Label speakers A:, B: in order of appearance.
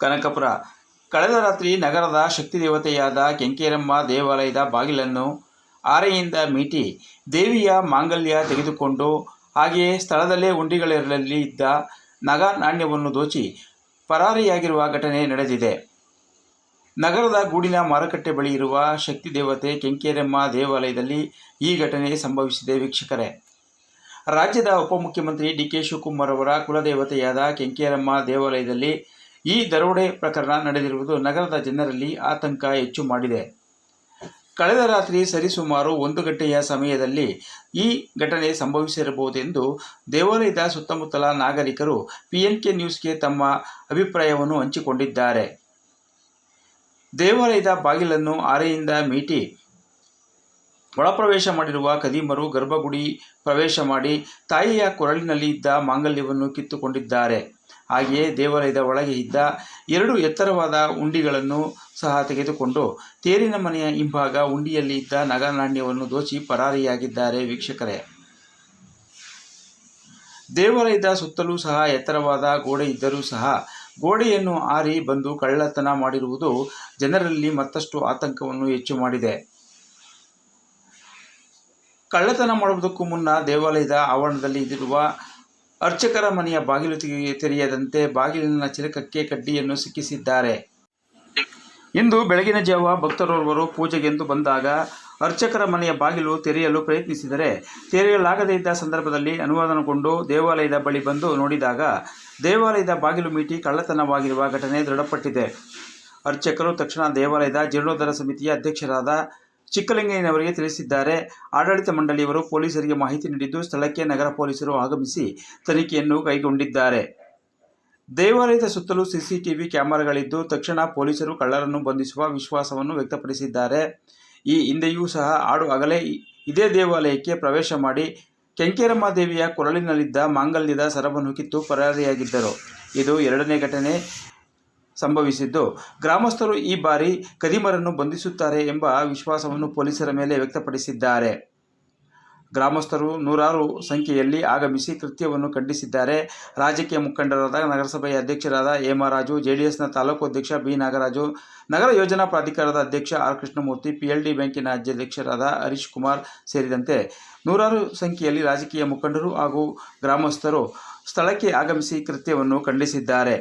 A: ಕನಕಪುರ. ಕಳೆದ ರಾತ್ರಿ ನಗರದ ಶಕ್ತಿ ದೇವತೆಯಾದ ಕೆಂಕೇರಮ್ಮ ದೇವಾಲಯದ ಬಾಗಿಲನ್ನು ಆರೆಯಿಂದ ಮೀಟಿ ದೇವಿಯ ಮಾಂಗಲ್ಯ ತೆಗೆದುಕೊಂಡು ಹಾಗೆಯೇ ಸ್ಥಳದಲ್ಲೇ ಉಂಡಿಗಳಲ್ಲಿ ಇದ್ದ ನಗ ನಾಣ್ಯವನ್ನು ದೋಚಿ ಪರಾರಿಯಾಗಿರುವ ಘಟನೆ ನಡೆದಿದೆ. ನಗರದ ಗೂಡಿನ ಮಾರುಕಟ್ಟೆ ಬಳಿ ಇರುವ ಶಕ್ತಿ ದೇವತೆ ಕೆಂಕೇರಮ್ಮ ದೇವಾಲಯದಲ್ಲಿ ಈ ಘಟನೆ ಸಂಭವಿಸಿದೆ ವೀಕ್ಷಕರೇ. ರಾಜ್ಯದ ಉಪಮುಖ್ಯಮಂತ್ರಿ ಡಿ ಕೆ ಶಿವಕುಮಾರ್ ಅವರ ಕುಲದೇವತೆಯಾದ ಕೆಂಕೇರಮ್ಮ ದೇವಾಲಯದಲ್ಲಿ ಈ ದರೋಡೆ ಪ್ರಕರಣ ನಡೆದಿರುವುದು ನಗರದ ಜನರಲ್ಲಿ ಆತಂಕ ಹೆಚ್ಚು ಮಾಡಿದೆ. ಕಳೆದ ರಾತ್ರಿ ಸರಿಸುಮಾರು ಒಂದು ಗಂಟೆಯ ಸಮಯದಲ್ಲಿ ಈ ಘಟನೆ ಸಂಭವಿಸಿರಬಹುದೆಂದು ದೇವಾಲಯದ ಸುತ್ತಮುತ್ತಲ ನಾಗರಿಕರು ಪಿಎನ್ಕೆ ನ್ಯೂಸ್ಗೆ ತಮ್ಮ ಅಭಿಪ್ರಾಯವನ್ನು ಹಂಚಿಕೊಂಡಿದ್ದಾರೆ. ದೇವಾಲಯದ ಬಾಗಿಲನ್ನು ಆರೆಯಿಂದ ಮೀಟಿ ಒಳಪ್ರವೇಶ ಮಾಡಿರುವ ಕದೀಮರು ಗರ್ಭಗುಡಿ ಪ್ರವೇಶ ಮಾಡಿ ತಾಯಿಯ ಕೊರಳಿನಲ್ಲಿ ಇದ್ದ ಮಾಂಗಲ್ಯವನ್ನು ಕಿತ್ತುಕೊಂಡಿದ್ದಾರೆ. ಹಾಗೆಯೇ ದೇವಾಲಯದ ಒಳಗೆ ಇದ್ದ ಎರಡು ಎತ್ತರವಾದ ಉಂಡಿಗಳನ್ನು ಸಹ ತೆಗೆದುಕೊಂಡು ತೇರಿನ ಮನೆಯ ಹಿಂಭಾಗ ಉಂಡಿಯಲ್ಲಿ ಇದ್ದ ನಗನಾಣ್ಯವನ್ನು ದೋಚಿ ಪರಾರಿಯಾಗಿದ್ದಾರೆ ವೀಕ್ಷಕರೇ. ದೇವಾಲಯದ ಸುತ್ತಲೂ ಸಹ ಎತ್ತರವಾದ ಗೋಡೆ ಇದ್ದರೂ ಸಹ ಗೋಡೆಯನ್ನು ಆರಿ ಬಂದು ಕಳ್ಳತನ ಮಾಡಿರುವುದು ಜನರಲ್ಲಿ ಮತ್ತಷ್ಟು ಆತಂಕವನ್ನು ಹೆಚ್ಚು ಮಾಡಿದೆ. ಕಳ್ಳತನ ಮಾಡುವುದಕ್ಕೂ ಮುನ್ನ ದೇವಾಲಯದ ಆವರಣದಲ್ಲಿ ಇರುವ ಅರ್ಚಕರ ಮನೆಯ ಬಾಗಿಲು ತೆರೆಯದಂತೆ ಬಾಗಿಲಿನ ಚಿಲಕಕ್ಕೆ ಕಡ್ಡಿಯನ್ನು ಸಿಕ್ಕಿಸಿದ್ದಾರೆ. ಇಂದು ಬೆಳಗಿನ ಜಾವ ಭಕ್ತರೋರ್ವರು ಪೂಜೆಗೆಂದು ಬಂದಾಗ ಅರ್ಚಕರ ಮನೆಯ ಬಾಗಿಲು ತೆರೆಯಲು ಪ್ರಯತ್ನಿಸಿದರೆ ತೆರೆಯಲಾಗದೇ ಇದ್ದ ಸಂದರ್ಭದಲ್ಲಿ ಅನುವಾದನಗೊಂಡು ದೇವಾಲಯದ ಬಳಿ ಬಂದು ನೋಡಿದಾಗ ದೇವಾಲಯದ ಬಾಗಿಲು ಮೀಟಿ ಕಳ್ಳತನವಾಗಿರುವ ಘಟನೆ ದೃಢಪಟ್ಟಿದೆ. ಅರ್ಚಕರು ತಕ್ಷಣ ದೇವಾಲಯದ ಜೀರ್ಣೋದ್ಧಾರ ಸಮಿತಿಯ ಅಧ್ಯಕ್ಷರಾದ ಚಿಕ್ಕಲಿಂಗಯ್ಯನವರಿಗೆ ತಿಳಿಸಿದ್ದಾರೆ. ಆಡಳಿತ ಮಂಡಳಿಯವರು ಪೊಲೀಸರಿಗೆ ಮಾಹಿತಿ ನೀಡಿದ್ದು, ಸ್ಥಳಕ್ಕೆ ನಗರ ಪೊಲೀಸರು ಆಗಮಿಸಿ ತನಿಖೆಯನ್ನು ಕೈಗೊಂಡಿದ್ದಾರೆ. ದೇವಾಲಯದ ಸುತ್ತಲೂ ಸಿಸಿಟಿವಿ ಕ್ಯಾಮೆರಾಗಳಿದ್ದು, ತಕ್ಷಣ ಪೊಲೀಸರು ಕಳ್ಳರನ್ನು ಬಂಧಿಸುವ ವಿಶ್ವಾಸವನ್ನು ವ್ಯಕ್ತಪಡಿಸಿದ್ದಾರೆ. ಈ ಹಿಂದೆಯೂ ಸಹ ಆಡು ಅಗಲೇ ಇದೇ ದೇವಾಲಯಕ್ಕೆ ಪ್ರವೇಶ ಮಾಡಿ ಕೆಂಕೇರಮ್ಮ ದೇವಿಯ ಕೊರಳಿನಲ್ಲಿದ್ದ ಮಾಂಗಲ್ಯದ ಸರವನ್ನು ಕಿತ್ತು ಪರಾರಿಯಾಗಿದ್ದರು. ಇದು ಎರಡನೇ ಘಟನೆ. ಸಂಭವಿಸಿದ್ದು. ಗ್ರಾಮಸ್ಥರು ಈ ಬಾರಿ ಕದಿಮರನ್ನು ಬಂಧಿಸುತ್ತಾರೆ ಎಂಬ ವಿಶ್ವಾಸವನ್ನು ಪೊಲೀಸರ ಮೇಲೆ ವ್ಯಕ್ತಪಡಿಸಿದ್ದಾರೆ. ಗ್ರಾಮಸ್ಥರು ನೂರಾರು ಸಂಖ್ಯೆಯಲ್ಲಿ ಆಗಮಿಸಿ ಕೃತ್ಯವನ್ನು ಖಂಡಿಸಿದ್ದಾರೆ. ರಾಜಕೀಯ ಮುಖಂಡರಾದ ನಗರಸಭೆಯ ಅಧ್ಯಕ್ಷರಾದ ಹೇಮರಾಜು, ಜೆಡಿಎಸ್ನ ತಾಲೂಕು ಅಧ್ಯಕ್ಷ ಬಿ. ನಾಗರಾಜು, ನಗರ ಯೋಜನಾ ಪ್ರಾಧಿಕಾರದ ಅಧ್ಯಕ್ಷ ಆರ್. ಕೃಷ್ಣಮೂರ್ತಿ ಪಿಎಲ್ಡಿ ಬ್ಯಾಂಕಿನ ಅಧ್ಯಕ್ಷರಾದ ಹರೀಶ್ ಕುಮಾರ್ ಸೇರಿದಂತೆ ನೂರಾರು ಸಂಖ್ಯೆಯಲ್ಲಿ ರಾಜಕೀಯ ಮುಖಂಡರು ಹಾಗೂ ಗ್ರಾಮಸ್ಥರು ಸ್ಥಳಕ್ಕೆ ಆಗಮಿಸಿ ಕೃತ್ಯವನ್ನು ಖಂಡಿಸಿದ್ದಾರೆ.